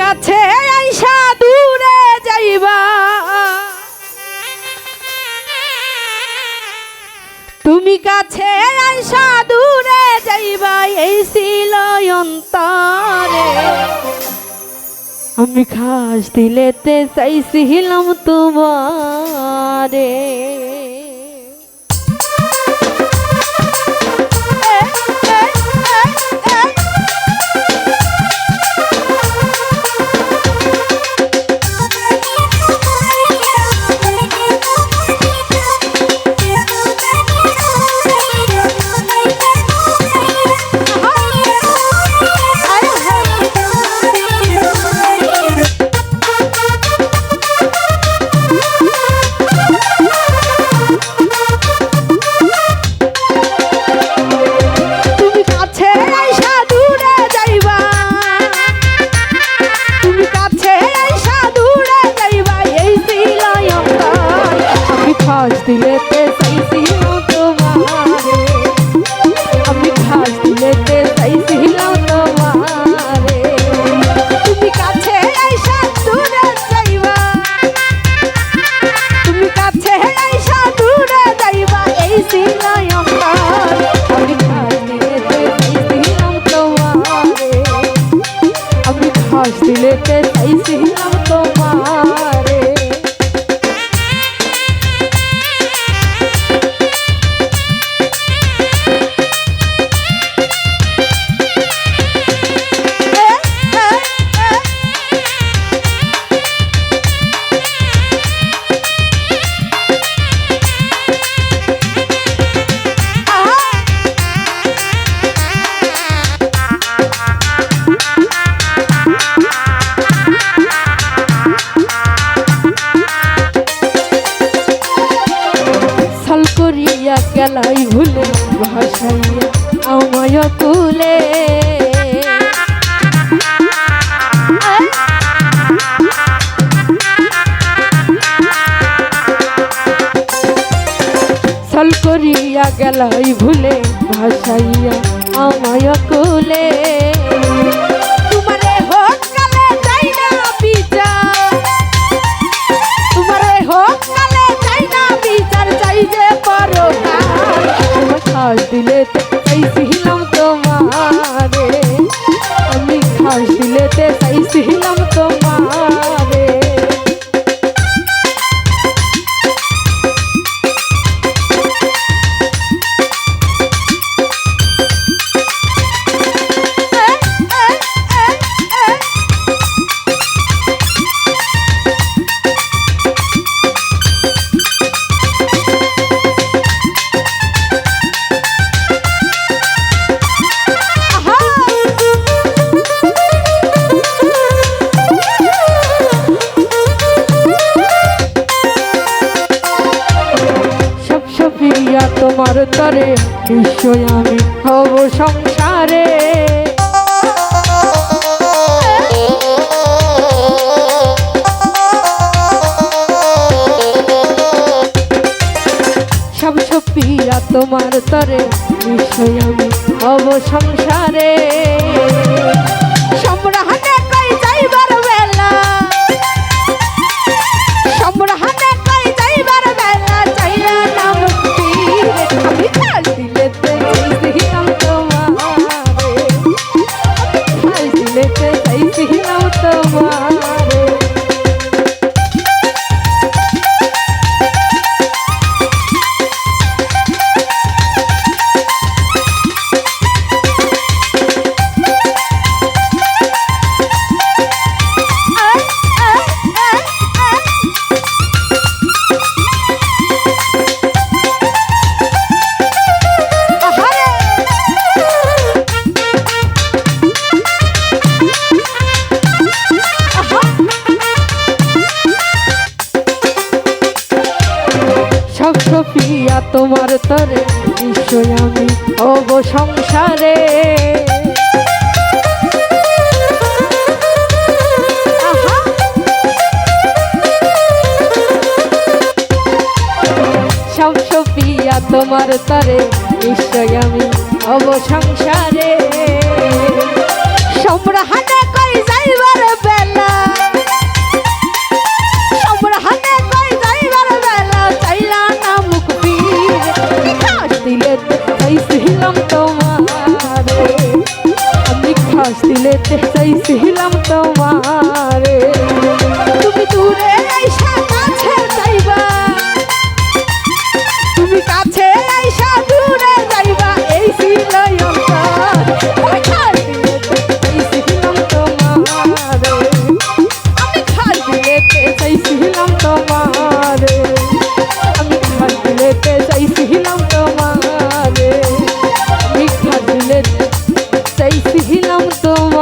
কাছে আইসা দূরে যাইবা। তুমি কাছে আইসা দূরে যাইবা, এই ছিল অন্তরে। আমি খাস দিলেতে চাইছিলাম তোমারে। চাই যে করো তোমার খাস দিলে চাইছিলাম তোমারে। আমি খাস দিলেতে চাইছিলাম সফিয়া তোমার তরে, নিশ্চয় আমি হব সংসারে। সব তোমার তরে, নিশ্চয় আমি হব সংসারে। সম্রাহানে তোমার তরে নিশ্চয় আমি হব সংসারে আহা। সব তোমার তরে নিশ্চয় আমি হব সংসারে সম্রাহানে দিলেতে চাইছিলাম তোমারে। আমি খাস দিলেতে চাইছিলাম তোমার। নাম তোমার